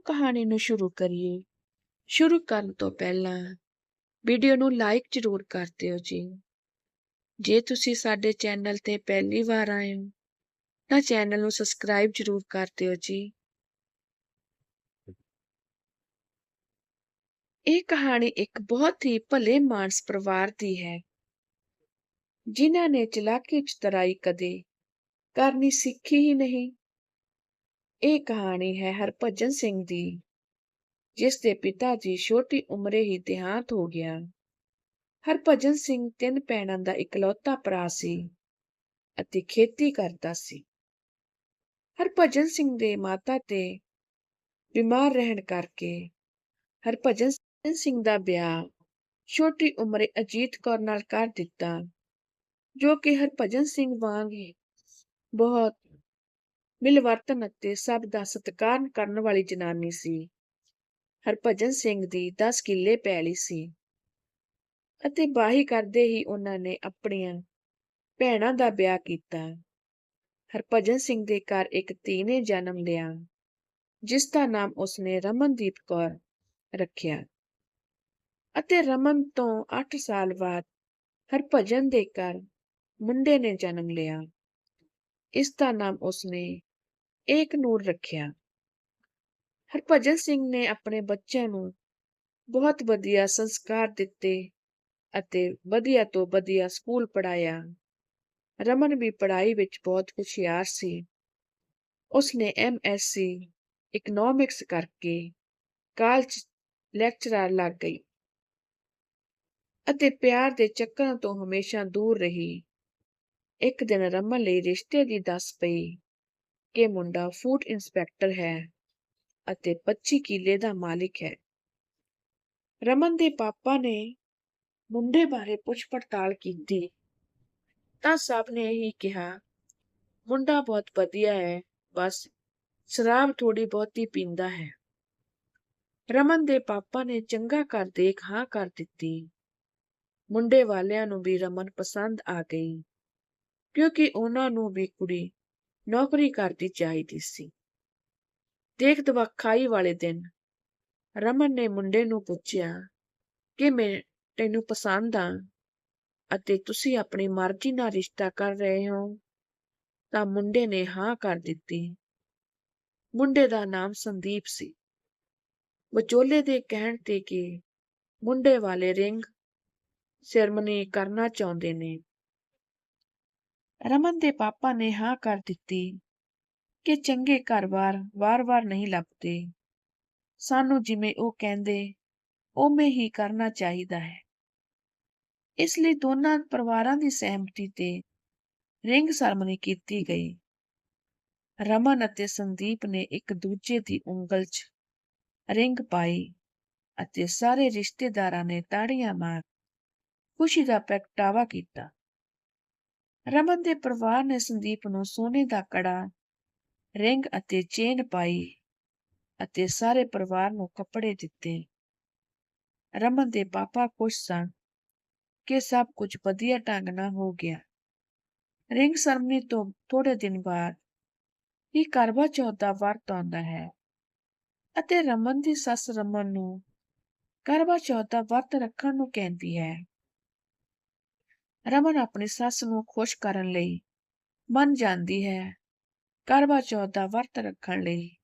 ਕਹਾਣੀ ਨੂੰ ਸ਼ੁਰੂ ਕਰੀਏ। ਸ਼ੁਰੂ ਕਰਨ ਤੋਂ ਪਹਿਲਾਂ ਵੀਡੀਓ ਨੂੰ ਲਾਈਕ ਜ਼ਰੂਰ ਕਰ ਦਿਓ ਜੀ। ਜੇ ਤੁਸੀਂ ਸਾਡੇ ਚੈਨਲ ਤੇ ਪਹਿਲੀ ਵਾਰ ਆਏ ਹੋ, ਤਾਂ ਚੈਨਲ ਨੂੰ ਸਬਸਕ੍ਰਾਈਬ ਜ਼ਰੂਰ ਕਰ ਦਿਓ ਜੀ। ਇਹ ਕਹਾਣੀ ਇੱਕ ਬਹੁਤ ਹੀ ਭਲੇ ਮਾਨਸ ਪਰਿਵਾਰ ਦੀ ਹੈ, ਜਿਨ੍ਹਾਂ ਨੇ ਚਲਾਕੀ ਚਤਰਾਈ ਕਦੇ, ਕਰਨੀ ਸਿੱਖੀ ਹੀ ਨਹੀਂ ਇਹ ਕਹਾਣੀ ਹੈ ਹਰਭਜਨ ਸਿੰਘ ਦੀ, ਜਿਸ ਦੇ ਪਿਤਾ ਜੀ ਛੋਟੀ ਉਮਰੇ ਹੀ ਦੇਹਾਂਤ ਹੋ ਗਿਆ। ਹਰਭਜਨ ਸਿੰਘ ਤਿੰਨ ਭੈਣਾਂ ਦਾ ਇਕਲੌਤਾ ਭਰਾ ਸੀ ਅਤੇ ਖੇਤੀ ਕਰਦਾ ਸੀ। ਹਰਭਜਨ ਸਿੰਘ ਦੇ ਮਾਤਾ ਤੇ ਬਿਮਾਰ ਰਹਿਣ ਕਰਕੇ ਹਰਭਜਨ ਸਿੰਘ ਦਾ ਵਿਆਹ ਛੋਟੀ ਉਮਰੇ ਅਜੀਤ ਕੌਰ ਨਾਲ ਕਰ ਦਿੱਤਾ, ਜੋ ਕਿ ਹਰਭਜਨ ਸਿੰਘ ਵਾਂਗ ਹੀ ਬਹੁਤ ਮਿਲਵਰਤਨ ਅਤੇ ਸਭ ਦਾ ਸਤਿਕਾਰ ਕਰਨ ਵਾਲੀ ਜਨਾਨੀ ਸੀ। ਹਰਭਜਨ ਸਿੰਘ ਦੀ 10 ਕਿੱਲੇ ਪੈਲੀ ਸੀ। ਅਤੇ ਬਾਹੀ ਕਰਦੇ ਹੀ ਉਹਨਾਂ ਨੇ ਆਪਣੀਆਂ ਭੈਣਾਂ ਦਾ ਵਿਆਹ ਕੀਤਾ। ਹਰਭਜਨ ਸਿੰਘ ਦੇ ਘਰ ਇੱਕ ਧੀ ਨੇ ਜਨਮ ਲਿਆ, ਜਿਸ ਦਾ ਨਾਮ ਉਸਨੇ ਰਮਨਦੀਪ ਕੌਰ ਰੱਖਿਆ। ਅਤੇ ਰਮਨ ਤੋਂ 8 ਸਾਲ ਬਾਅਦ ਹਰਭਜਨ ਦੇ ਘਰ ਮੁੰਡੇ ਨੇ ਜਨਮ ਲਿਆ। ਇਸ ਦਾ ਨਾਮ ਉਸਨੇ ਏਕ ਨੂਰ ਰੱਖਿਆ। ਹਰਭਜਨ ਸਿੰਘ ਨੇ ਆਪਣੇ ਬੱਚਿਆਂ ਨੂੰ ਬਹੁਤ ਵਧੀਆ ਸੰਸਕਾਰ ਦਿੱਤੇ ਅਤੇ ਵਧੀਆ ਤੋਂ ਵਧੀਆ ਸਕੂਲ ਪੜਾਇਆ ਰਮਨ ਵੀ ਪੜ੍ਹਾਈ ਵਿੱਚ ਬਹੁਤ ਹੁਸ਼ਿਆਰ ਸੀ। ਉਸਨੇ ਐਮਐਸਸੀ ਇਕਨੋਮਿਕਸ ਕਰਕੇ ਕਾਲਜ ਲੈਕਚਰਰ ਲੱਗ ਗਈ ਅਤੇ ਪਿਆਰ ਦੇ ਚੱਕਰਾਂ ਤੋਂ ਹਮੇਸ਼ਾ ਦੂਰ ਰਹੀ। ਇੱਕ ਦਿਨ ਰਮਨ ਲਈ ਰਿਸ਼ਤੇ ਦੀ ਦੱਸ ਪਈ। ਕਿ ਮੁੰਡਾ ਫੂਡ ਇੰਸਪੈਕਟਰ ਹੈ ਅਤੇ 25 ਕਿੱਲੇ ਦਾ ਮਾਲਿਕ ਹੈ। ਰਮਨ ਦੇ ਪਾਪਾ ਨੇ ਮੁੰਡੇ ਬਾਰੇ ਪੁੱਛ ਪੜਤਾਲ ਕੀਤੀ। ਤਾਂ ਸਭ ਨੇ ਹੀ ਕਿਹਾ, ਮੁੰਡਾ ਬਹੁਤ ਵਧੀਆ ਹੈ, ਬਸ ਸ਼ਰਾਬ ਥੋੜੀ ਬਹੁਤੀ ਪੀਂਦਾ ਹੈ। ਰਮਨ ਦੇ ਪਾਪਾ ਨੇ ਚੰਗਾ ਕਰ ਦੇਖ ਹਾਂ ਕਰ ਦਿੱਤੀ। ਮੁੰਡੇ ਵਾਲਿਆਂ ਨੂੰ ਵੀ ਰਮਨ ਪਸੰਦ ਆ ਗਈ, ਕਿਉਂਕਿ ਉਹਨਾਂ ਨੂੰ ਵੀ ਕੁੜੀ ਨੌਕਰੀ ਕਰਦੀ ਚਾਹੀਦੀ ਸੀ। ਦੇਖ ਦਵਾਖਾਈ ਵਾਲੇ ਦਿਨ, ਰਮਨ ਨੇ ਮੁੰਡੇ ਨੂੰ ਪੁੱਛਿਆ ਕਿ ਮੈਂ ਤੈਨੂੰ ਪਸੰਦ ਆ ਅਤੇ ਤੁਸੀਂ ਆਪਣੀ ਮਰਜ਼ੀ ਨਾਲ ਰਿਸ਼ਤਾ ਕਰ ਰਹੇ ਹੋ? ਤਾਂ ਮੁੰਡੇ ਨੇ ਹਾਂ ਕਰ ਦਿੱਤੀ। ਮੁੰਡੇ ਦਾ ਨਾਮ ਸੰਦੀਪ ਸੀ। ਵਿਚੋਲੇ ਦੇ ਕਹਿਣ ਤੇ ਕਿ ਮੁੰਡੇ ਵਾਲੇ ਰਿੰਗ ਸੈਰਮਨੀ ਕਰਨਾ ਚਾਹੁੰਦੇ ਨੇ। ਰਮਨ ਦੇ ਪਾਪਾ ਨੇ ਹਾਂ ਕਰ ਦਿੱਤੀ ਕਿ ਚੰਗੇ ਘਰ-ਬਾਰ, ਵਾਰ-ਵਾਰ ਨਹੀਂ ਲੱਭਦੇ। ਸਾਨੂੰ ਜਿਵੇਂ ਉਹ ਕਹਿੰਦੇ, ਉਵੇਂ ਹੀ ਕਰਨਾ ਚਾਹੀਦਾ ਹੈ। ਇਸ ਲਈ ਦੋਨਾਂ ਪਰਿਵਾਰਾਂ ਦੀ ਸਹਿਮਤੀ ਤੇ ਰਿੰਗ ਸਰਮਨੀ ਕੀਤੀ ਗਈ। ਰਮਨ ਅਤੇ ਸੰਦੀਪ ਨੇ ਇੱਕ ਦੂਜੇ ਦੀ ਉਂਗਲ 'ਚ ਰਿੰਗ ਪਾਈ ਅਤੇ ਸਾਰੇ ਰਿਸ਼ਤੇਦਾਰਾਂ ਨੇ ਤਾੜੀਆਂ ਮਾਰ, ਖੁਸ਼ੀ ਦਾ ਪ੍ਰਗਟਾਵਾ ਕੀਤਾ। ਰਮਨ ਦੇ ਪਰਿਵਾਰ ਨੇ ਸੰਦੀਪ ਨੂੰ ਸੋਨੇ ਦਾ ਕੜਾ, ਰਿੰਗ ਅਤੇ ਚੇਨ ਪਾਈ ਅਤੇ ਸਾਰੇ ਪਰਿਵਾਰ ਨੂੰ ਕੱਪੜੇ ਦਿੱਤੇ। ਰਮਨ ਦੇ ਪਾਪਾ ਖੁਸ਼ ਸਨ ਕਿ ਸਭ ਕੁਝ ਵਧੀਆ ਢੰਗ ਨਾਲ ਹੋ ਗਿਆ। ਰਿੰਗ ਸਰਮਨੀ ਤੋਂ ਥੋੜੇ ਦਿਨ ਬਾਅਦ ਹੀ ਕਰਵਾ ਚੌਥ ਦਾ ਵਰਤ ਆਉਂਦਾ ਹੈ ਅਤੇ ਰਮਨ ਦੀ ਸੱਸ ਰਮਨ ਨੂੰ ਕਰਵਾ ਚੌਥ ਦਾ ਵਰਤ ਰੱਖਣ ਨੂੰ ਕਹਿੰਦੀ ਹੈ। ਰਮਨ ਆਪਣੀ ਸੱਸ ਨੂੰ ਖੁਸ਼ ਕਰਨ ਲਈ ਮੰਨ ਜਾਂਦੀ ਹੈ। ਕਰਵਾ ਚੌਥ ਦਾ ਵਰਤ ਰੱਖਣ ਲਈ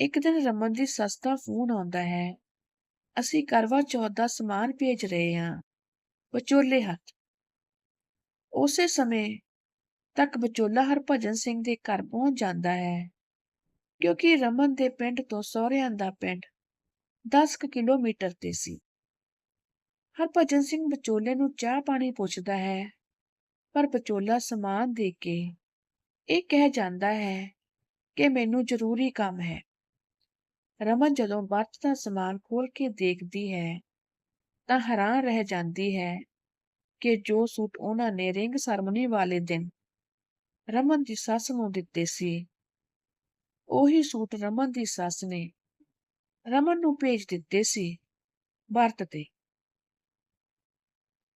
ਇੱਕ ਦਿਨ ਰਮਨ ਦੀ ਸੱਸ ਦਾ ਫੋਨ ਆਉਂਦਾ ਹੈ। ਅਸੀਂ ਕਰਵਾ ਚੌਥ ਦਾ ਸਮਾਨ ਭੇਜ ਰਹੇ ਹਾਂ। ਵਿਚੋਲੇ ਹੱਥ। ਉਸੇ ਸਮੇਂ ਤੱਕ ਵਿਚੋਲਾ ਹਰਭਜਨ ਸਿੰਘ ਦੇ ਘਰ ਪਹੁੰਚ ਜਾਂਦਾ ਹੈ। ਕਿਉਂਕਿ ਰਮਨ ਦੇ ਪਿੰਡ ਤੋਂ ਸਹੁਰਿਆਂ ਦਾ ਪਿੰਡ 10 ਕਿਲੋਮੀਟਰ ਤੇ ਸੀ। ਹਰਭਜਨ ਸਿੰਘ ਵਿਚੋਲੇ ਨੂੰ ਚਾਹ ਪਾਣੀ ਪੁੱਛਦਾ ਹੈ, ਪਰ ਵਿਚੋਲਾ ਸਮਾਨ ਦੇ ਕੇ ਇਹ ਕਹਿ ਜਾਂਦਾ ਹੈ ਕਿ ਮੈਨੂੰ ਜ਼ਰੂਰੀ ਕੰਮ ਹੈ। ਰਮਨ ਜਦੋਂ ਵਰਤ ਦਾ ਸਮਾਨ ਖੋਲ ਕੇ ਦੇਖਦੀ ਹੈ, ਤਾਂ ਹੈਰਾਨ ਰਹਿ ਜਾਂਦੀ ਹੈ ਕਿ ਜੋ ਸੂਟ ਉਹਨਾਂ ਨੇ ਰਿੰਗ ਸਰਮਨੀ ਵਾਲੇ ਦਿਨ ਰਮਨ ਦੀ ਸੱਸ ਨੂੰ ਦਿੱਤੇ ਸੀ, ਉਹੀ ਸੂਟ ਰਮਨ ਦੀ ਸੱਸ ਨੇ ਰਮਨ ਨੂੰ ਭੇਜ ਦਿੱਤੇ ਸੀ ਵਰਤ ਤੇ।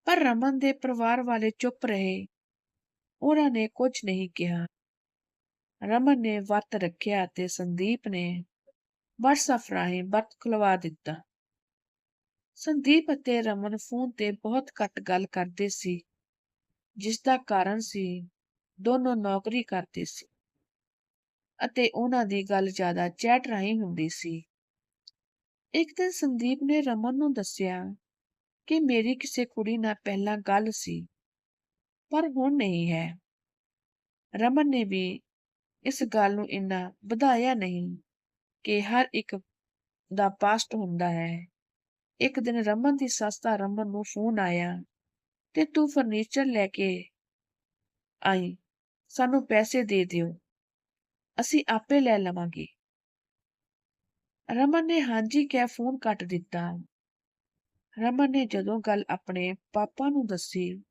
ਪਰ ਰਮਨ ਦੇ ਪਰਿਵਾਰ ਵਾਲੇ ਚੁੱਪ ਰਹੇ। ਉਹਨਾਂ ਨੇ ਕੁਝ ਨਹੀਂ ਕਿਹਾ। ਰਮਨ ਨੇ ਵਰਤ ਰੱਖਿਆ ਤੇ ਸੰਦੀਪ ਨੇ WhatsApp ਰਾਹੀਂ ਵਰਤ ਖੁਲਵਾ ਦਿੱਤਾ। ਸੰਦੀਪ ਅਤੇ ਰਮਨ ਫੋਨ ਤੇ ਬਹੁਤ ਘੱਟ ਗੱਲ ਕਰਦੇ ਸੀ, ਜਿਸ ਦਾ ਕਾਰਨ ਸੀ ਦੋਨੋਂ ਨੌਕਰੀ ਕਰਦੇ ਸੀ ਅਤੇ ਉਹਨਾਂ ਦੀ ਗੱਲ ਜ਼ਿਆਦਾ ਚੈਟ ਰਾਹੀਂ ਹੁੰਦੀ ਸੀ। ਇੱਕ ਦਿਨ ਸੰਦੀਪ ਨੇ ਰਮਨ ਨੂੰ ਦੱਸਿਆ ਕਿ ਮੇਰੀ ਕਿਸੇ ਕੁੜੀ ਨਾਲ ਪਹਿਲਾਂ ਗੱਲ ਸੀ, ਪਰ ਹੁਣ ਨਹੀਂ ਹੈ। ਰਮਨ ਨੇ ਵੀ ਇਸ ਗੱਲ ਨੂੰ ਇੰਨਾ ਵਧਾਇਆ ਨਹੀਂ ਕਿ ਹਰ ਇੱਕ ਦਾ ਪਾਸਟ ਹੁੰਦਾ ਹੈ। ਇੱਕ ਦਿਨ ਰਮਨ ਦੀ ਸੱਸ ਦਾ ਰਮਨ ਨੂੰ ਫੋਨ ਆਇਆ ਤੇ ਤੂੰ ਫਰਨੀਚਰ ਲੈ ਕੇ ਆਈ, ਸਾਨੂੰ ਪੈਸੇ ਦੇ ਦਿਓ, ਅਸੀਂ ਆਪੇ ਲੈ ਲਵਾਂਗੇ। ਰਮਨ ਨੇ ਹਾਂਜੀ ਕਹਿ ਫੋਨ ਕੱਟ ਦਿੱਤਾ। ਰਮਨ ਨੇ ਜਦੋਂ ਗੱਲ ਆਪਣੇ ਪਾਪਾ ਨੂੰ ਦੱਸੀ,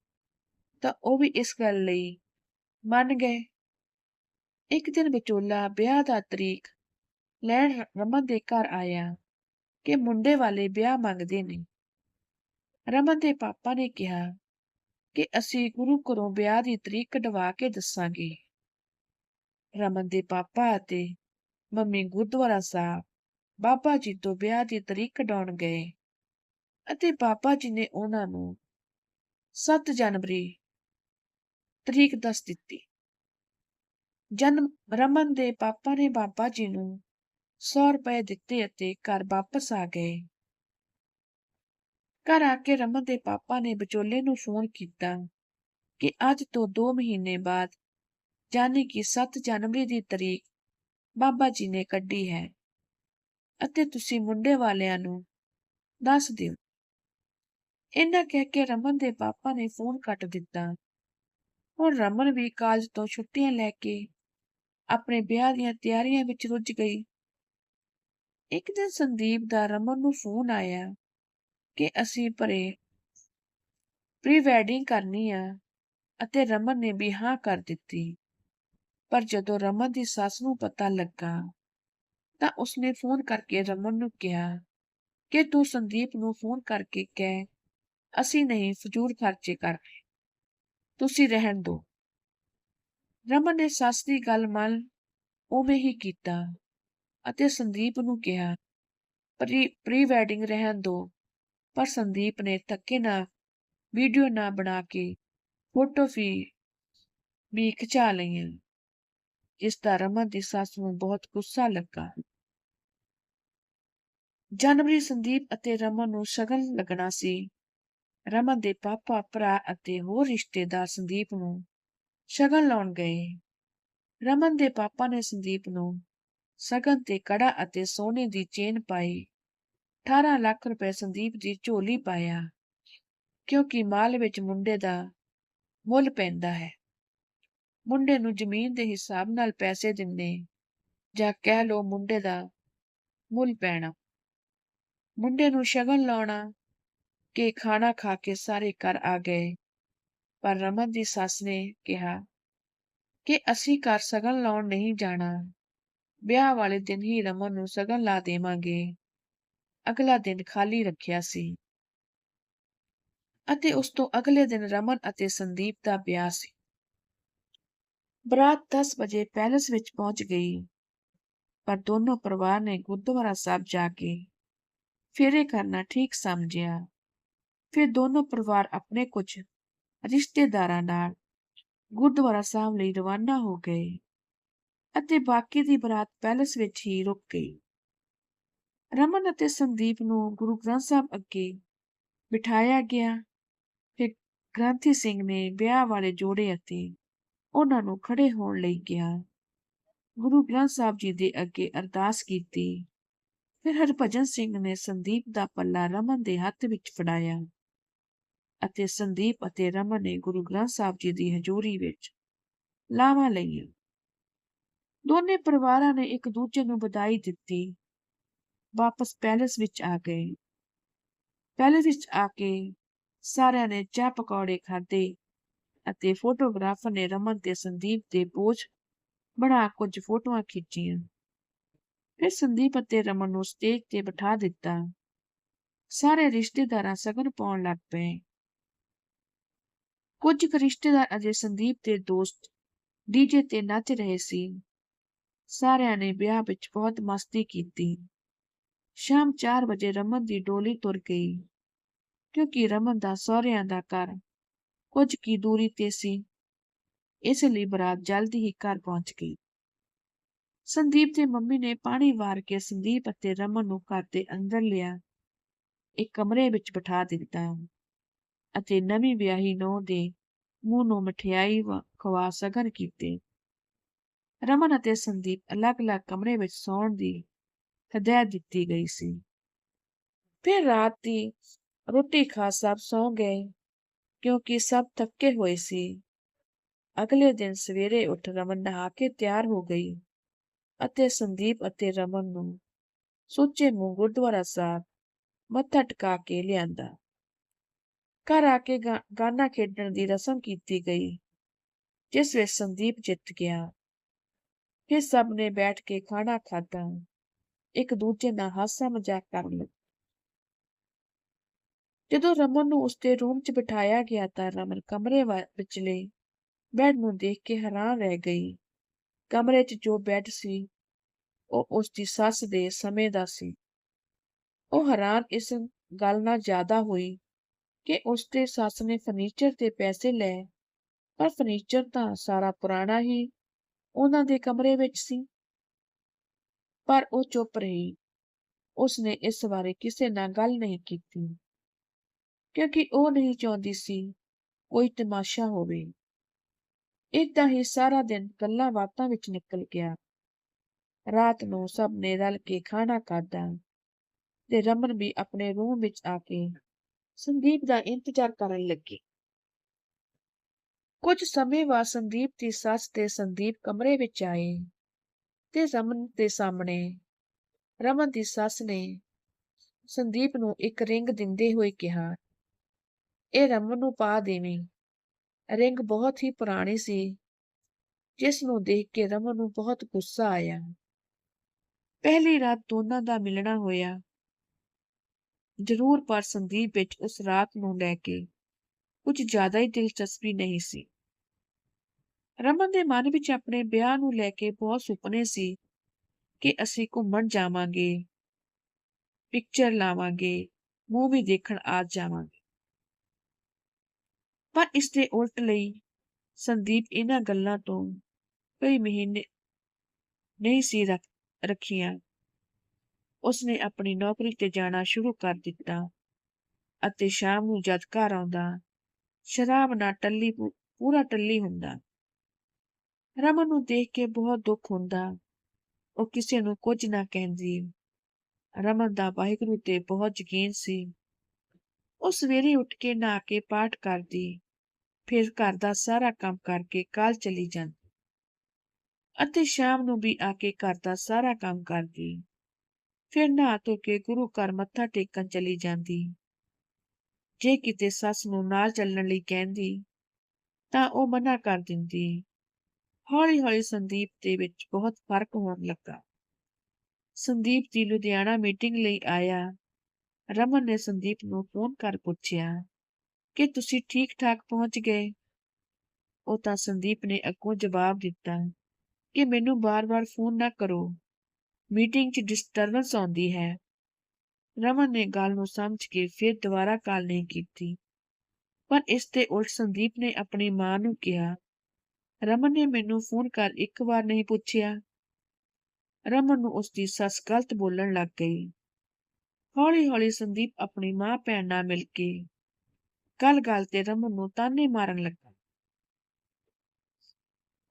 ਤਾਂ ਉਹ ਵੀ ਇਸ ਗੱਲ ਲਈ ਮੰਨ ਗਏ। ਇੱਕ ਦਿਨ ਵਿਚੋਲਾ ਵਿਆਹ ਦਾ ਤਰੀਕ ਲੈਣ ਰਮਨ ਦੇ ਘਰ ਆਇਆ ਕਿ ਮੁੰਡੇ ਵਾਲੇ ਵਿਆਹ ਮੰਗਦੇ ਨੇ। ਰਮਨ ਦੇ ਪਾਪਾ ਨੇ ਕਿਹਾ ਕਿ ਅਸੀਂ ਗੁਰੂ ਘਰੋਂ ਵਿਆਹ ਦੀ ਤਰੀਕ ਕਢਵਾ ਕੇ ਦੱਸਾਂਗੇ। ਰਮਨ ਦੇ ਪਾਪਾ ਅਤੇ ਮੰਮੀ ਗੁਰਦੁਆਰਾ ਸਾਹਿਬ ਬਾਬਾ ਜੀ ਤੋਂ ਵਿਆਹ ਦੀ ਤਰੀਕ ਕਢਾਉਣ ਗਏ। ਅਤੇ ਬਾਬਾ ਜੀ ਨੇ ਉਹਨਾਂ ਨੂੰ 7 ਜਨਵਰੀ ਤਰੀਕ ਦੱਸ ਦਿੱਤੀ। ਜਨਮ ਰਮਨ ਦੇ ਪਾਪਾ ਨੇ ਬਾਬਾ ਜੀ ਨੂੰ 100 ਰੁਪਏ ਦਿੱਤੇ ਅਤੇ ਘਰ ਵਾਪਸ ਆ ਗਏ। ਘਰ ਆ ਕੇ ਰਮਨ ਦੇ ਪਾਪਾ ਨੇ ਵਿਚੋਲੇ ਨੂੰ ਫੋਨ ਕੀਤਾ ਕਿ ਅੱਜ ਤੋਂ 2 ਮਹੀਨੇ ਬਾਅਦ ਯਾਨੀ ਕਿ 7 ਜਨਵਰੀ ਦੀ ਤਰੀਕ ਬਾਬਾ ਜੀ ਨੇ ਕੱਢੀ ਹੈ ਅਤੇ ਤੁਸੀਂ ਮੁੰਡੇ ਵਾਲਿਆਂ ਨੂੰ ਦੱਸ ਦਿਓ। ਇਹਨਾਂ ਕਹਿ ਕੇ ਰਮਨ ਦੇ ਪਾਪਾ ਨੇ ਫੋਨ ਕੱਟ ਦਿੱਤਾ। ਹੁਣ ਰਮਨ ਵੀ ਕਾਲਜ ਤੋਂ ਛੁੱਟੀਆਂ ਲੈ ਕੇ ਆਪਣੇ ਵਿਆਹ ਦੀਆਂ ਤਿਆਰੀਆਂ ਵਿੱਚ ਰੁੱਝ ਗਈ। ਇੱਕ ਦਿਨ ਸੰਦੀਪ ਦਾ ਰਮਨ ਨੂੰ ਫੋਨ ਆਇਆ ਕਿ ਅਸੀਂ ਪਰੇ ਪ੍ਰੀ ਵੈਡਿੰਗ ਕਰਨੀ ਆ ਅਤੇ ਰਮਨ ਨੇ ਵੀ ਹਾਂ ਕਰ ਦਿੱਤੀ। ਪਰ ਜਦੋਂ ਰਮਨ ਦੀ ਸੱਸ ਨੂੰ ਪਤਾ ਲੱਗਾ ਤਾਂ ਉਸਨੇ ਫੋਨ ਕਰਕੇ ਰਮਨ ਨੂੰ ਕਿਹਾ ਕਿ ਤੂੰ ਸੰਦੀਪ ਨੂੰ ਫੋਨ ਕਰਕੇ ਕਹਿ ਅਸੀਂ ਨਹੀਂ ਫਜ਼ੂਲ ਖਰਚੇ ਕਰ ਤੁਸੀਂ ਰਹਿਣ ਦਿਓ ਰਮਨ ਨੇ ਸੱਸ ਦੀ ਗੱਲ ਮੰਨ ਉਵੇਂ ਹੀ ਕੀਤਾ ਅਤੇ ਸੰਦੀਪ ਨੂੰ ਕਿਹਾ, ਪ੍ਰੀ ਪ੍ਰੀ ਵੈਡਿੰਗ ਰਹਿਣ ਦਿਓ ਪਰ ਸੰਦੀਪ ਨੇ ਧੱਕੇ ਨਾਲ ਵੀਡੀਓ ਨਾ ਬਣਾ ਕੇ ਫੋਟੋ ਵੀ ਵੀ ਖਿਚਾ ਲਈਆਂ। ਜਿਸ ਦਾ ਰਮਨ ਦੀ ਸੱਸ ਨੂੰ ਬਹੁਤ ਗੁੱਸਾ ਲੱਗਾ। ਜਨਵਰੀ ਸੰਦੀਪ ਅਤੇ ਰਮਨ ਨੂੰ ਸ਼ਗਨ ਲੱਗਣਾ ਸੀ। ਰਮਨ ਦੇ ਪਾਪਾ, ਭਰਾ ਅਤੇ ਹੋਰ ਰਿਸ਼ਤੇਦਾਰ ਸੰਦੀਪ ਨੂੰ ਸ਼ਗਨ ਲਾਉਣ ਗਏ। ਰਮਨ ਦੇ ਪਾਪਾ ਨੇ ਸੰਦੀਪ ਨੂੰ ਸ਼ਗਨ ਤੇ ਕੜਾ ਅਤੇ ਸੋਨੇ ਦੀ ਚੇਨ ਪਾਈ। 18 ਲੱਖ ਰੁਪਏ ਸੰਦੀਪ ਦੀ ਝੋਲੀ ਪਾਇਆ, ਕਿਉਂਕਿ ਮਾਲ ਵਿੱਚ ਮੁੰਡੇ ਦਾ ਮੁੱਲ ਪੈਂਦਾ ਹੈ। ਮੁੰਡੇ ਨੂੰ ਜ਼ਮੀਨ ਦੇ ਹਿਸਾਬ ਨਾਲ ਪੈਸੇ ਦਿੰਨੇ ਜਾਂ ਕਹਿ ਲੋ ਮੁੰਡੇ ਦਾ ਮੁੱਲ ਪੈਣਾ। ਮੁੰਡੇ ਨੂੰ ਸ਼ਗਨ ਲਾਉਣਾ ਕਿ ਖਾਣਾ ਖਾ ਕੇ ਸਾਰੇ ਘਰ ਆ ਗਏ। ਪਰ ਰਮਨ ਦੀ ਸੱਸ ਨੇ ਕਿਹਾ ਕਿ ਅਸੀਂ ਘਰ ਸ਼ਗਨ ਲਾਉਣ ਨਹੀਂ ਜਾਣਾ। ਵਿਆਹ ਵਾਲੇ ਦਿਨ ਹੀ ਰਮਨ ਨੂੰ ਸ਼ਗਨ ਲਾ ਦੇਵਾਂਗੇ। ਅਗਲਾ ਦਿਨ ਖਾਲੀ ਰੱਖਿਆ ਸੀ। ਅਤੇ ਉਸ ਤੋਂ ਅਗਲੇ ਦਿਨ ਰਮਨ ਅਤੇ ਸੰਦੀਪ ਦਾ ਵਿਆਹ ਸੀ। ਬਰਾਤ 10 ਵਜੇ ਪੈਲਸ ਵਿੱਚ ਪਹੁੰਚ ਗਈ। ਪਰ ਦੋਨੋਂ ਪਰਿਵਾਰ ਨੇ ਗੁਰਦੁਆਰਾ ਸਾਹਿਬ ਜਾ ਕੇ ਫੇਰੇ ਕਰਨਾ ਠੀਕ ਸਮਝਿਆ। ਫਿਰ ਦੋਨੋਂ ਪਰਿਵਾਰ ਆਪਣੇ ਕੁਝ ਰਿਸ਼ਤੇਦਾਰਾਂ ਨਾਲ ਗੁਰਦੁਆਰਾ ਸਾਹਿਬ ਲਈ ਰਵਾਨਾ ਹੋ ਗਏ ਅਤੇ ਬਾਕੀ ਦੀ ਬਰਾਤ ਪੈਲਸ ਵਿੱਚ ਹੀ ਰੁਕ ਗਈ। ਰਮਨ ਅਤੇ ਸੰਦੀਪ ਨੂੰ ਗੁਰੂ ਗ੍ਰੰਥ ਸਾਹਿਬ ਅੱਗੇ ਬਿਠਾਇਆ ਗਿਆ। ਫਿਰ ਗ੍ਰੰਥੀ ਸਿੰਘ ਨੇ ਵਿਆਹ ਵਾਲੇ ਜੋੜੇ ਅਤੇ ਉਹਨਾਂ ਨੂੰ ਖੜੇ ਹੋਣ ਲਈ ਕਿਹਾ। ਗੁਰੂ ਗ੍ਰੰਥ ਸਾਹਿਬ ਜੀ ਦੇ ਅੱਗੇ ਅਰਦਾਸ ਕੀਤੀ। ਫਿਰ ਹਰਭਜਨ ਸਿੰਘ ਨੇ ਸੰਦੀਪ ਦਾ ਪੱਲਾ ਰਮਨ ਦੇ ਹੱਥ ਵਿੱਚ ਫੜਾਇਆ। ਅਤੇ ਸੰਦੀਪ ਅਤੇ ਰਮਨ ਨੇ ਗੁਰੂ ਗ੍ਰੰਥ ਸਾਹਿਬ ਜੀ ਦੀ ਹਜ਼ੂਰੀ ਵਿੱਚ ਲਾਵਾਂ ਲਈਆਂ। ਦੋਨੇ ਪਰਿਵਾਰਾਂ ਨੇ ਇੱਕ ਦੂਜੇ ਨੂੰ ਵਧਾਈ ਦਿੱਤੀ। ਵਾਪਸ ਪੈਲਸ ਵਿੱਚ ਆ ਗਏ। ਪੈਲਸ ਵਿੱਚ ਆ ਕੇ ਸਾਰਿਆਂ ਨੇ ਚਾਹ ਪਕੌੜੇ ਖਾਦੇ ਅਤੇ ਫੋਟੋਗ੍ਰਾਫਰ ਨੇ ਰਮਨ ਤੇ ਸੰਦੀਪ ਦੇ ਪੋਜ ਬਣਾ ਕੁਝ ਫੋਟੋਆਂ ਖਿੱਚੀਆਂ। ਫਿਰ ਸੰਦੀਪ ਅਤੇ ਰਮਨ ਨੂੰ ਸਟੇਜ ਤੇ ਬਿਠਾ ਦਿੱਤਾ। ਸਾਰੇ ਰਿਸ਼ਤੇਦਾਰਾਂ ਸਗਨ ਪਾਉਣ ਲੱਗ ਪਏ। ਕੁਝ ਕੁ ਰਿਸ਼ਤੇਦਾਰ ਅਜੇ ਸੰਦੀਪ ਦੇ ਦੋਸਤ ਡੀਜੇ ਤੇ ਨੱਚ ਰਹੇ ਸੀ। ਸਾਰਿਆਂ ਨੇ ਵਿਆਹ ਵਿੱਚ ਬਹੁਤ ਮਸਤੀ ਕੀਤੀ। ਸ਼ਾਮ 4 ਵਜੇ ਰਮਨ ਦੀ ਡੋਲੀ ਤੁਰ ਗਈ, ਕਿਉਂਕਿ ਰਮਨ ਦਾ ਸਹੁਰਿਆਂ ਦਾ ਘਰ ਕੁਝ ਕੀ ਦੂਰੀ ਤੇ ਸੀ। ਇਸ ਲਈ ਬਰਾਤ ਜਲਦੀ ਹੀ ਘਰ ਪਹੁੰਚ ਗਈ। ਸੰਦੀਪ ਦੇ ਮੰਮੀ ਨੇ ਪਾਣੀ ਵਾਰ ਕੇ ਸੰਦੀਪ ਅਤੇ ਰਮਨ ਨੂੰ ਘਰ ਦੇ ਅੰਦਰ ਲਿਆ, ਇੱਕ ਕਮਰੇ ਵਿੱਚ ਬਿਠਾ ਦਿੱਤਾ। ਅਤੇ ਨਵੀਂ ਵਿਆਹੀ ਨੌ ਦੇ ਮੂੰਹ ਨੂੰ ਮਠਿਆਈ ਵ- ਖਵਾ ਸਗਨ ਕੀਤੇ। ਰਮਨ ਅਤੇ ਸੰਦੀਪ ਅਲੱਗ-ਅਲੱਗ ਕਮਰੇ ਵਿੱਚ ਸੌਣ ਦੀ ਹਦਾਇਤ ਦਿੱਤੀ ਗਈ ਸੀ। ਫਿਰ ਰਾਤ ਦੀ ਰੋਟੀ ਖਾ ਸਭ ਸੌਂ ਗਏ, ਕਿਉਂਕਿ ਸਭ ਥੱਕੇ ਹੋਏ ਸੀ। ਅਗਲੇ ਦਿਨ ਸਵੇਰੇ ਉੱਠ ਰਮਨ ਨਹਾ ਕੇ ਤਿਆਰ ਹੋ ਗਈ ਅਤੇ ਸੰਦੀਪ ਅਤੇ ਰਮਨ ਨੂੰ ਸੁੱਚੇ ਮੂੰਹ ਗੁਰਦੁਆਰਾ ਸਾਹਿਬ ਮੱਥਾ ਟਿਕਾ ਕੇ ਲਿਆਂਦਾ। ਘਰ ਆ ਕੇ ਗਾ- ਗਾਨਾ ਖੇਡਣ ਦੀ ਰਸਮ ਕੀਤੀ ਗਈ, ਜਿਸ ਵਿੱਚ ਸੰਦੀਪ ਜਿੱਤ ਗਿਆ। ਫਿਰ ਸਭ ਨੇ ਬੈਠ ਕੇ ਖਾਣਾ ਖਾਧਾ। ਇੱਕ ਦੂਜੇ ਨਾਲ ਹਾਸਾ ਮਜ਼ਾਕ ਕਰਨ ਲੱਗੇ। ਜਦੋਂ ਰਮਨ ਨੂੰ ਉਸਦੇ ਰੂਮ 'ਚ ਬਿਠਾਇਆ ਗਿਆ ਤਾਂ ਰਮਨ ਕਮਰੇ ਵਾ- ਵਿਚਲੇ ਬੈੱਡ ਨੂੰ ਦੇਖ ਕੇ ਹੈਰਾਨ ਰਹਿ ਗਈ। ਕਮਰੇ 'ਚ ਜੋ ਬੈੱਡ ਸੀ, ਉਹ ਉਸਦੀ ਸੱਸ ਦੇ ਸਮੇਂ ਦਾ ਸੀ। ਉਹ ਹੈਰਾਨ ਇਸ ਗੱਲ ਨਾਲ ਜ਼ਿਆਦਾ ਹੋਈ ਕਿ ਉਸਦੇ ਸੱਸ ਨੇ ਫਰਨੀਚਰ ਤੇ ਪੈਸੇ ਲਏ। ਪਰ ਫਰਨੀਚਰ ਤਾਂ ਸਾਰਾ ਪੁਰਾਣਾ ਹੀ ਉਹਨਾਂ ਦੇ ਕਮਰੇ ਵਿੱਚ ਸੀ। ਪਰ ਉਹ ਚੁੱਪ ਰਹੀ। ਉਸਨੇ ਇਸ ਬਾਰੇ ਕਿਸੇ ਨਾਲ ਗੱਲ ਨਹੀਂ ਕੀਤੀ। ਕਿਉਂਕਿ ਉਹ ਨਹੀਂ ਚਾਹੁੰਦੀ ਸੀ ਕੋਈ ਤਮਾਸ਼ਾ ਹੋਵੇ। ਏਦਾਂ ਹੀ ਸਾਰਾ ਦਿਨ ਗੱਲਾਂ ਬਾਤਾਂ ਵਿੱਚ ਨਿਕਲ ਗਿਆ। ਰਾਤ ਨੂੰ ਸਭ ਨੇ ਰਲ ਕੇ ਖਾਣਾ ਖਾਧਾ ਤੇ ਰਮਨ ਵੀ ਆਪਣੇ ਰੂਮ ਵਿੱਚ ਆ ਕੇ ਸੰਦੀਪ ਦਾ ਇੰਤਜ਼ਾਰ ਕਰਨ ਲੱਗੀ। ਕੁਝ ਸਮੇਂ ਬਾਅਦ ਸੰਦੀਪ ਦੀ ਸੱਸ ਤੇ ਸੰਦੀਪ ਕਮਰੇ ਵਿੱਚ ਆਏ ਤੇ ਰਮਨ ਦੇ ਸਾਹਮਣੇ, ਰਮਨ ਦੀ ਸੱਸ ਨੇ ਸੰਦੀਪ ਨੂੰ ਇੱਕ ਰਿੰਗ ਦਿੰਦੇ ਹੋਏ ਕਿਹਾ, ਇਹ ਰਮਨ ਨੂੰ ਪਾ ਦੇਵੀਂ। ਰਿੰਗ ਬਹੁਤ ਹੀ ਪੁਰਾਣੀ ਸੀ, ਜਿਸ ਨੂੰ ਦੇਖ ਕੇ ਰਮਨ ਨੂੰ ਬਹੁਤ ਗੁੱਸਾ ਆਇਆ। ਪਹਿਲੀ ਰਾਤ ਦੋਨਾਂ ਦਾ ਮਿਲਣਾ ਹੋਇਆ। ਜ਼ਰੂਰ ਪਰ ਸੰਦੀਪ ਵਿੱਚ ਉਸ ਰਾਤ ਨੂੰ ਲੈ ਕੇ ਕੁਝ ਜ਼ਿਆਦਾ ਹੀ ਦਿਲਚਸਪੀ ਨਹੀਂ ਸੀ। ਰਮਨ ਦੇ ਮਨ ਵਿੱਚ ਆਪਣੇ ਵਿਆਹ ਨੂੰ ਲੈ ਕੇ ਬਹੁਤ ਸੁਪਨੇ ਸੀ ਕਿ ਅਸੀਂ ਘੁੰਮਣ ਜਾਵਾਂਗੇ ਪਿਕਚਰ ਲਾਵਾਂਗੇ ਮੂਵੀ ਦੇਖਣ ਆ ਜਾਵਾਂਗੇ। ਪਰ ਇਸ ਦੇ ਉਲਟ ਲਈ ਸੰਦੀਪ ਇਹਨਾਂ ਗੱਲਾਂ ਤੋਂ ਕਈ ਮਹੀਨੇ ਨਹੀਂ ਸੀ ਰੱਖ, ਰੱਖੀਆਂ। ਉਸਨੇ ਆਪਣੀ ਨੌਕਰੀ ਤੇ ਜਾਣਾ ਸ਼ੁਰੂ ਕਰ ਦਿੱਤਾ ਅਤੇ ਸ਼ਾਮ ਨੂੰ ਜਦ ਘਰ ਆਉਂਦਾ, ਸ਼ਰਾਬ ਨਾਲ ਟੱਲੀ ਪੂ- ਪੂਰਾ ਟੱਲੀ ਹੁੰਦਾ। ਰਮਨ ਨੂੰ ਦੇਖ ਕੇ ਬਹੁਤ ਦੁੱਖ ਹੁੰਦਾ, ਉਹ ਕਿਸੇ ਨੂੰ ਕੁਝ ਨਾ ਕਹਿੰਦੀ। ਰਮਨ ਦਾ ਵਾਹਿਗੁਰੂ ਤੇ ਬਹੁਤ ਯਕੀਨ ਸੀ। ਉਹ ਸਵੇਰੇ ਉੱਠ ਕੇ ਨਹਾ ਕੇ ਪਾਠ ਕਰਦੀ, ਫਿਰ ਘਰ ਦਾ ਸਾਰਾ ਕੰਮ ਕਰਕੇ ਕਾਲ ਚਲੀ ਜਾਂਦੀ ਅਤੇ ਸ਼ਾਮ ਨੂੰ ਵੀ ਆ ਕੇ ਘਰ ਦਾ ਸਾਰਾ ਕੰਮ ਕਰਦੀ। ਫਿਰ ਨਹਾ ਧੋ ਕੇ ਗੁਰੂ ਘਰ ਮੱਥਾ ਟੇਕਣ ਚਲੀ ਜਾਂਦੀ। ਜੇ ਕਿਤੇ ਸੱਸ ਨੂੰ ਨਾਲ ਚੱਲਣ ਲਈ ਕਹਿੰਦੀ, ਤਾਂ ਉਹ ਮਨਾ ਕਰ ਦਿੰਦੀ। ਹੌਲੀ ਹੌਲੀ ਸੰਦੀਪ ਦੇ ਵਿੱਚ ਬਹੁਤ ਫ਼ਰਕ ਹੋਣ ਲੱਗਾ। ਸੰਦੀਪ ਦੀ ਲੁਧਿਆਣਾ ਮੀਟਿੰਗ ਲਈ ਆਇਆ। ਰਮਨ ਨੇ ਸੰਦੀਪ ਨੂੰ ਫੋਨ ਕਰ ਪੁੱਛਿਆ, ਕਿ ਤੁਸੀਂ ਠੀਕ ਠਾਕ ਪਹੁੰਚ ਗਏ? ਉਹ ਤਾਂ ਸੰਦੀਪ ਨੇ ਅੱਗੋਂ ਜਵਾਬ ਦਿੱਤਾ, ਕਿ ਮੈਨੂੰ ਬਾਰ-ਬਾਰ ਫੋਨ ਨਾ ਕਰੋ। ਮੀਟਿੰਗ 'ਚ ਡਿਸਟਰਬੈਂਸ ਆਉਂਦੀ ਹੈ। ਰਮਨ ਨੇ ਗੱਲ ਨੂੰ ਸਮਝ ਕੇ ਫਿਰ ਦੁਬਾਰਾ ਕਾਲ ਨਹੀਂ ਕੀਤੀ। ਪਰ ਇਸ ਦੇ ਉਲਟ ਸੰਦੀਪ ਨੇ ਆਪਣੀ ਮਾਂ ਨੂੰ ਕਿਹਾ, ਰਮਨ ਨੇ ਮੈਨੂੰ ਫੋਨ ਕਰ ਇੱਕ ਵਾਰ ਨਹੀਂ ਪੁੱਛਿਆ। ਰਮਨ ਨੂੰ ਉਸ ਦੀ ਸੱਸ ਗਲਤ ਬੋਲਣ ਲੱਗ ਗਈ। ਹੌਲੀ-ਹੌਲੀ ਸੰਦੀਪ ਆਪਣੀ ਮਾਂ ਭੈਣ ਨਾਲ ਮਿਲ ਕੇ ਗੱਲ-ਗੱਲ ਤੇ ਰਮਨ ਨੂੰ ਤਾਨੇ ਮਾਰਨ ਲੱਗਾ।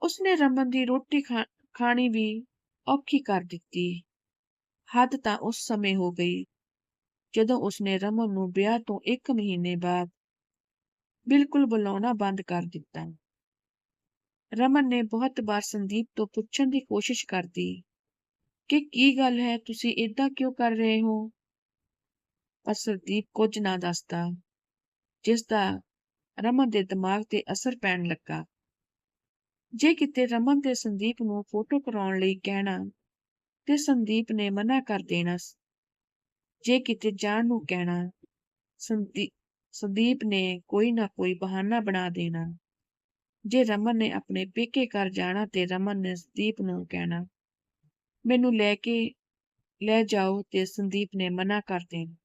ਉਸਨੇ ਰਮਨ ਦੀ ਰੋਟੀ ਖਾ- ਖਾਣੀ ਵੀ ਔਖੀ ਕਰ ਦਿੱਤੀ। ਹੱਦ ਤਾਂ ਉਸ ਸਮੇਂ ਹੋ ਗਈ ਜਦੋਂ ਉਸਨੇ ਰਮਨ ਨੂੰ ਵਿਆਹ ਤੋਂ ਇੱਕ ਮਹੀਨੇ ਬਾਅਦ ਬਿਲਕੁਲ ਬੁਲਾਉਣਾ ਬੰਦ ਕਰ ਦਿੱਤਾ। ਰਮਨ ਨੇ ਬਹੁਤ ਵਾਰ ਸੰਦੀਪ ਤੋਂ ਪੁੱਛਣ ਦੀ ਕੋਸ਼ਿਸ਼ ਕਰਦੀ, ਕਿ ਕੀ ਗੱਲ ਹੈ? ਤੁਸੀਂ ਏਦਾਂ ਕਿਉਂ ਕਰ ਰਹੇ ਹੋ? ਪਰ ਸੰਦੀਪ ਕੁਝ ਨਾ ਦੱਸਦਾ ਜਿਸ ਦਾ ਰਮਨ ਦੇ ਦਿਮਾਗ ਤੇ ਅਸਰ ਪੈਣ ਲੱਗਾ। ਜੇ ਕਿਤੇ ਰਮਨ ਤੇ ਸੰਦੀਪ ਨੂੰ ਫੋਟੋ ਕਰਾਉਣ ਲਈ ਕਹਿਣਾ, ਤੇ ਸੰਦੀਪ ਨੇ ਮਨਾ ਕਰ ਦੇਣਾ ਜੇ ਕਿਤੇ ਜਾਣ ਨੂੰ ਕਹਿਣਾ, ਸੰਦੀ- ਸੰਦੀਪ ਨੇ ਕੋਈ ਨਾ ਕੋਈ ਬਹਾਨਾ ਬਣਾ ਦੇਣਾ। ਜੇ ਰਮਨ ਨੇ ਆਪਣੇ ਪੇਕੇ ਘਰ ਜਾਣਾ, ਤੇ ਰਮਨ ਨੇ ਸੰਦੀਪ ਨੂੰ ਕਹਿਣਾ, ਮੈਨੂੰ ਲੈ ਕੇ, ਲੈ ਜਾਓ, ਤੇ ਸੰਦੀਪ ਨੇ ਮਨਾ ਕਰ ਦੇਣਾ।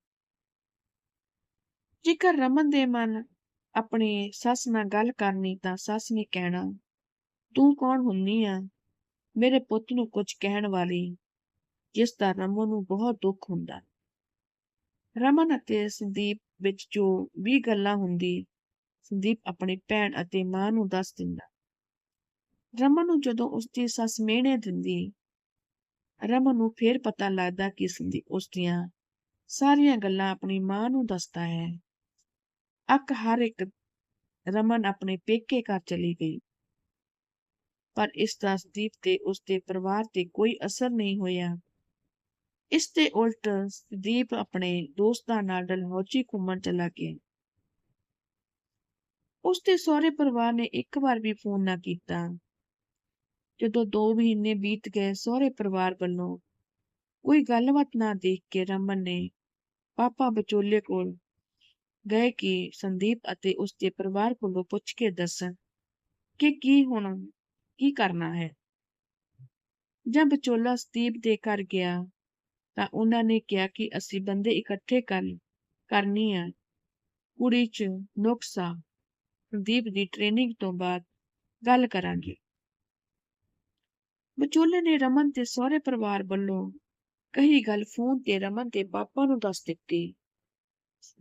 ਜੇਕਰ ਰਮਨ ਦੇ ਮਨ ਆਪਣੀ ਸੱਸ ਨਾਲ ਗੱਲ ਕਰਨੀ, ਤਾਂ ਸੱਸ ਨੇ ਕਹਿਣਾ ਤੂੰ ਕੌਣ ਹੁੰਨੀ ਆ? ਮੇਰੇ ਪੁੱਤ ਨੂੰ ਕੁਝ ਕਹਿਣ ਵਾਲੀ, ਜਿਸ ਦਾ ਰਮਨ ਨੂੰ ਬਹੁਤ ਦੁੱਖ ਹੁੰਦਾ। ਰਮਨ ਅਤੇ ਸੰਦੀਪ ਵਿੱਚ ਜੋ ਵੀ ਗੱਲਾਂ ਹੁੰਦੀ, ਸੰਦੀਪ ਆਪਣੀ ਭੈਣ ਅਤੇ ਮਾਂ ਨੂੰ ਦੱਸ ਦਿੰਦਾ। ਰਮਨ ਨੂੰ ਜਦੋਂ ਉਸਦੀ ਸੱਸ ਮਿਹਣੇ ਦਿੰਦੀ, ਰਮਨ ਨੂੰ ਫੇਰ ਪਤਾ ਲੱਗਦਾ ਕਿ ਸੰਦੀਪ ਉਸ ਦੀਆਂ ਸਾਰੀਆਂ ਗੱਲਾਂ ਆਪਣੀ ਮਾਂ ਨੂੰ ਦੱਸਦਾ ਹੈ। ਅੱਕ ਹਰ ਇੱਕ ਰਮਨ ਆਪਣੇ ਪੇਕੇ ਘਰ ਚਲੀ ਗਈ। ਪਰ ਇਸ ਦਾ ਸੰਦੀਪ ਤੇ ਉਸਦੇ ਪਰਿਵਾਰ ਤੇ ਕੋਈ ਅਸਰ ਨਹੀਂ ਹੋਇਆ। ਇਸ ਦੇ ਉਲਟ ਸੰਦੀਪ ਆਪਣੇ ਦੋਸਤਾਂ ਨਾਲ ਡਲਹੌਜੀ ਘੁੰਮਣ ਚਲਾ ਗਿਆ। ਉਸਦੇ ਸਹੁਰੇ ਪਰਿਵਾਰ ਨੇ ਇੱਕ ਵਾਰ ਵੀ ਫੋਨ ਨਾ ਕੀਤਾ। ਜਦੋਂ 2 ਮਹੀਨੇ ਬੀਤ ਗਏ ਸਹੁਰੇ ਪਰਿਵਾਰ ਵੱਲੋਂ, ਕੋਈ ਗੱਲਬਾਤ ਨਾ ਦੇਖ ਕੇ ਰਮਨ ਨੇ ਪਾਪਾ ਵਿਚੋਲੇ ਕੋਲ ਗਏ ਕਿ ਸੰਦੀਪ ਅਤੇ ਉਸਦੇ ਪਰਿਵਾਰ ਕੋਲੋਂ ਪੁੱਛ ਕੇ ਦੱਸਣ ਕਿ ਕੀ ਹੋਣਾ ਕੀ ਕਰਨਾ ਹੈ। ਜਦ ਵਿਚੋਲਾ ਸੰਦੀਪ ਦੇ ਘਰ ਗਿਆ ਤਾਂ ਉਹਨਾਂ ਨੇ ਕਿਹਾ ਕਿ ਅਸੀਂ ਬੰਦੇ ਇਕੱਠੇ ਕਰ, ਕਰਨੀ ਆ। ਕੁੜੀ 'ਚ ਨੁਕਸਾ ਸੰਦੀਪ ਦੀ ਟ੍ਰੇਨਿੰਗ ਤੋਂ ਬਾਅਦ ਗੱਲ ਕਰਾਂਗੇ। ਵਿਚੋਲੇ ਨੇ ਰਮਨ ਤੇ ਸਹੁਰੇ ਪਰਿਵਾਰ ਵੱਲੋਂ ਕਹੀ ਗੱਲ ਫੋਨ ਤੇ ਰਮਨ ਦੇ ਪਾਪਾ ਨੂੰ ਦੱਸ ਦਿੱਤੀ।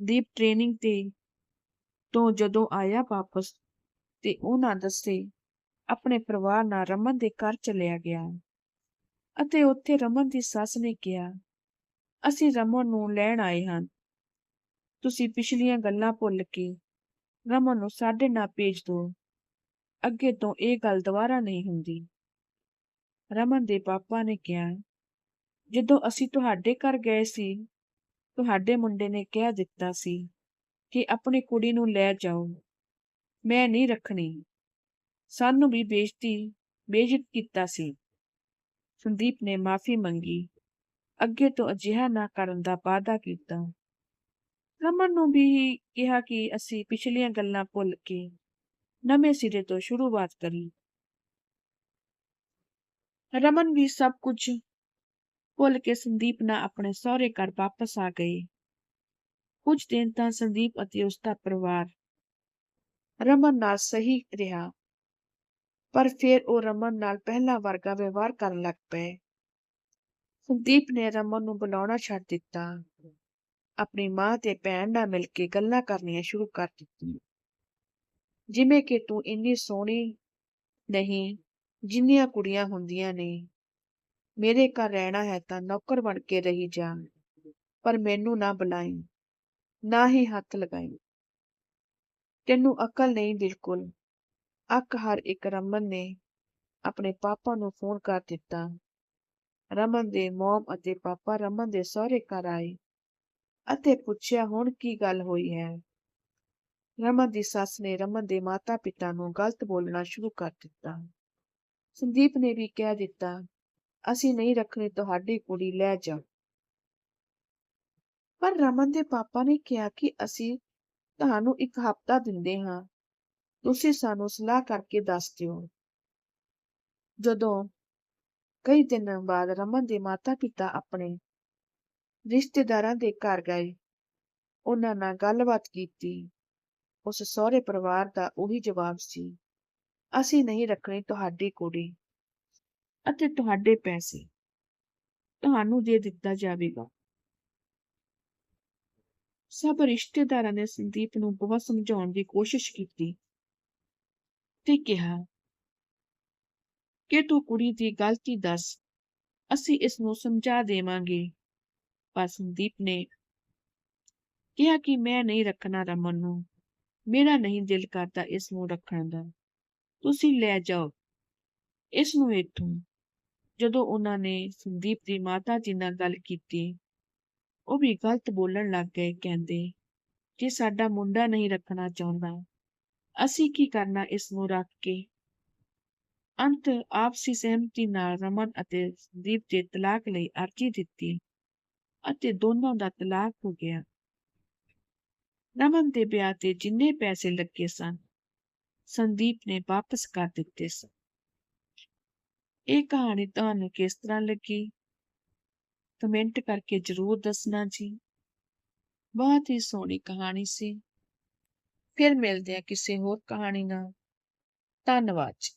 ਦੀਪ ਟ੍ਰੇਨਿੰਗ ਤੇ ਤੋਂ ਜਦੋਂ ਆਇਆ ਵਾਪਸ ਤੇ ਉਹਨਾਂ ਦੱਸੇ ਆਪਣੇ ਪਰਿਵਾਰ ਨਾਲ ਰਮਨ ਦੇ ਘਰ ਚਲਿਆ ਗਿਆ ਅਤੇ ਉੱਥੇ ਰਮਨ ਦੀ ਸੱਸ ਨੇ ਕਿਹਾ, ਅਸੀਂ ਰਮਨ ਨੂੰ ਲੈਣ ਆਏ ਹਾਂ। ਤੁਸੀਂ ਪਿਛਲੀਆਂ ਗੱਲਾਂ ਭੁੱਲ ਕੇ ਰਮਨ ਨੂੰ ਸਾਡੇ ਨਾਲ ਭੇਜ ਦਿਓ। ਅੱਗੇ ਤੋਂ ਇਹ ਗੱਲ ਦੁਬਾਰਾ ਨਹੀਂ ਹੁੰਦੀ। ਰਮਨ ਦੇ ਪਾਪਾ ਨੇ ਕਿਹਾ, ਜਦੋਂ ਅਸੀਂ ਤੁਹਾਡੇ ਘਰ ਗਏ ਸੀ, ਤੁਹਾਡੇ ਮੁੰਡੇ ਨੇ ਕਹਿ ਦਿੱਤਾ ਸੀ ਕਿ ਆਪਣੀ ਕੁੜੀ ਨੂੰ ਲੈ ਜਾਓ। ਮੈਂ ਨਹੀਂ ਰੱਖਣੀ। ਸਾਨੂੰ ਵੀ ਬੇਇੱਜ਼ਤੀ, ਬੇਇੱਜ਼ਤ ਕੀਤਾ ਸੀ। ਸੰਦੀਪ ਨੇ ਮਾਫੀ ਮੰਗੀ। ਅੱਗੇ ਤੋਂ ਅਜਿਹਾ ਨਾ ਕਰਨ ਦਾ ਵਾਅਦਾ ਕੀਤਾ। ਰਮਨ ਨੂੰ ਵੀ ਕਿਹਾ ਕਿ ਅਸੀਂ ਪਿਛਲੀਆਂ ਗੱਲਾਂ ਭੁੱਲ ਕੇ ਨਵੇਂ ਸਿਰੇ ਤੋਂ ਸ਼ੁਰੂਆਤ ਕਰੀ। ਰਮਨ ਵੀ ਸਭ ਕੁਝ ਭੁੱਲ ਕੇ ਸੰਦੀਪ ਨਾਲ ਆਪਣੇ ਸਹੁਰੇ ਘਰ ਵਾਪਸ ਆ ਗਏ। ਕੁਝ ਦਿਨ ਤਾਂ ਸੰਦੀਪ ਅਤੇ ਉਸਦਾ ਪਰਿਵਾਰ ਰਮਨ ਨਾਲ ਸਹੀ ਰਿਹਾ। ਪਰ ਫਿਰ ਉਹ ਰਮਨ ਨਾਲ ਪਹਿਲਾ ਵਰਗਾ ਵਿਵਹਾਰ ਕਰਨ ਲੱਗ ਪਏ। ਸੰਦੀਪ ਨੇ ਰਮਨ ਨੂੰ ਬੁਲਾਉਣਾ ਛੱਡ ਦਿੱਤਾ। ਆਪਣੀ ਮਾਂ ਤੇ ਭੈਣ ਨਾਲ ਮਿਲ ਕੇ ਗੱਲਾਂ ਕਰਨੀਆਂ ਸ਼ੁਰੂ ਕਰ ਦਿੱਤੀਆਂ। ਜਿਵੇਂ ਕਿ ਤੂੰ ਇੰਨੀ ਸੋਹਣੀ ਨਹੀਂ, ਜਿੰਨੀਆਂ ਕੁੜੀਆਂ ਹੁੰਦੀਆਂ ਨੇ। ਮੇਰੇ ਘਰ ਰਹਿਣਾ ਹੈ ਤਾਂ ਨੌਕਰ ਬਣ ਕੇ ਰਹੀ ਜਾ। ਪਰ ਮੈਨੂੰ ਨਾ ਬੁਲਾਈ, ਨਾ ਹੀ ਹੱਥ ਲਗਾਈ। ਤੈਨੂੰ ਅਕਲ ਨਹੀਂ ਬਿਲਕੁਲ। ਅੱਕ ਹਰ ਇੱਕ ਰਮਨ ਨੇ ਆਪਣੇ ਪਾਪਾ ਨੂੰ ਫੋਨ ਕਰ ਦਿੱਤਾ। ਰਮਨ ਦੇ ਮੋਮ ਅਤੇ ਪਾਪਾ ਰਮਨ ਦੇ ਸਹੁਰੇ ਘਰ ਆਏ ਅਤੇ ਪੁੱਛਿਆ, ਹੁਣ ਕੀ ਗੱਲ ਹੋਈ ਹੈ? ਰਮਨ ਦੀ ਸੱਸ ਨੇ ਰਮਨ ਦੇ ਮਾਤਾ ਪਿਤਾ ਨੂੰ ਗਲਤ ਬੋਲਣਾ ਸ਼ੁਰੂ ਕਰ ਦਿੱਤਾ। ਸੰਦੀਪ ਨੇ ਵੀ ਕਹਿ ਦਿੱਤਾ, ਅਸੀਂ ਨਹੀਂ ਰੱਖਣੀ, ਤੁਹਾਡੀ ਕੁੜੀ ਲੈ ਜਾ। ਪਰ ਰਮਨ ਦੇ ਪਾਪਾ ਨੇ ਕਿਹਾ ਕਿ ਅਸੀਂ ਤੁਹਾਨੂੰ ਇੱਕ ਹਫ਼ਤਾ ਦਿੰਦੇ ਹਾਂ। ਤੁਸੀਂ ਸਾਨੂੰ ਸਲਾਹ ਕਰਕੇ ਦੱਸ ਦਿਓ। ਜਦੋਂ ਕਈ ਦਿਨਾਂ ਬਾਅਦ ਰਮਨ ਦੇ ਮਾਤਾ-ਪਿਤਾ ਆਪਣੇ ਰਿਸ਼ਤੇਦਾਰਾਂ ਦੇ ਘਰ ਗਏ, ਉਹਨਾਂ ਨਾਲ ਗੱਲਬਾਤ ਕੀਤੀ। ਉਸ ਸਹੁਰੇ ਪਰਿਵਾਰ ਦਾ ਉਹੀ ਜਵਾਬ ਸੀ, ਅਸੀਂ ਨਹੀਂ ਰੱਖਣੀ ਤੁਹਾਡੀ ਕੁੜੀ ਅਤੇ ਤੁਹਾਡੇ ਪੈਸੇ। ਤੁਹਾਨੂੰ ਦੇ ਦਿੱਤਾ ਜਾਵੇਗਾ। ਸਭ ਰਿਸ਼ਤੇਦਾਰਾਂ ਨੇ ਸੰਦੀਪ ਨੂੰ ਬਹੁਤ ਸਮਝਾਉਣ ਦੀ ਕੋਸ਼ਿਸ਼ ਕੀਤੀ। ਤੇ ਕਿਹਾ, ਕਿ ਤੂੰ ਕੁੜੀ ਦੀ ਗਲਤੀ ਦੱਸ, ਅਸੀਂ ਇਸ ਨੂੰ ਸਮਝਾ ਦੇਵਾਂਗੇ। ਪਰ ਸੰਦੀਪ ਨੇ ਕਿਹਾ ਕਿ ਮੈਂ ਨਹੀਂ ਰੱਖਣਾ ਰਮਨ ਨੂੰ। ਮੇਰਾ ਨਹੀਂ ਦਿਲ ਕਰਦਾ ਇਸ ਨੂੰ ਰੱਖਣ ਦਾ। ਤੁਸੀਂ ਲੈ ਜਾਓ। ਇਸ ਨੂੰ ਇੱਥੋਂ। ਜਦੋਂ ਉਹਨਾਂ ਨੇ ਸੰਦੀਪ ਦੀ ਮਾਤਾ ਜੀ ਨਾਲ ਗੱਲ ਕੀਤੀ, ਉਹ ਵੀ ਗਲਤ ਬੋਲਣ ਲੱਗ ਗਏ, ਕਹਿੰਦੇ, ਜੇ ਸਾਡਾ ਮੁੰਡਾ ਨਹੀਂ ਰੱਖਣਾ ਚਾਹੁੰਦਾ ਅਸੀਂ ਕੀ ਕਰਨਾ ਇਸ ਨੂੰ ਰੱਖ ਕੇ? ਅੰਤ ਆਪਸੀ ਸਹਿਮਤੀ ਨਾਲ ਰਮਨ ਅਤੇ ਸੰਦੀਪ ਦੇ ਤਲਾਕ ਲਈ ਅਰਜ਼ੀ ਦਿੱਤੀ ਅਤੇ ਦੋਨਾਂ ਦਾ ਤਲਾਕ ਹੋ ਗਿਆ। ਰਮਨ ਦੇ ਵਿਆਹ ਤੇ ਜਿੰਨੇ ਪੈਸੇ ਲੱਗੇ ਸਨ, ਸੰਦੀਪ ਨੇ ਵਾਪਸ ਕਰ ਦਿੱਤੇ ਸਨ। ਇਹ ਕਹਾਣੀ ਤੁਹਾਨੂੰ ਕਿਸ ਤਰ੍ਹਾਂ ਲੱਗੀ? ਕਮੈਂਟ ਕਰਕੇ ਜ਼ਰੂਰ ਦੱਸਣਾ ਜੀ। ਬਹੁਤ ਹੀ ਸੋਹਣੀ ਕਹਾਣੀ ਸੀ। ਫਿਰ ਮਿਲਦੇ ਆ ਕਿਸੇ ਹੋਰ ਕਹਾਣੀ ਨਾਲ। ਧੰਨਵਾਦ ਜੀ।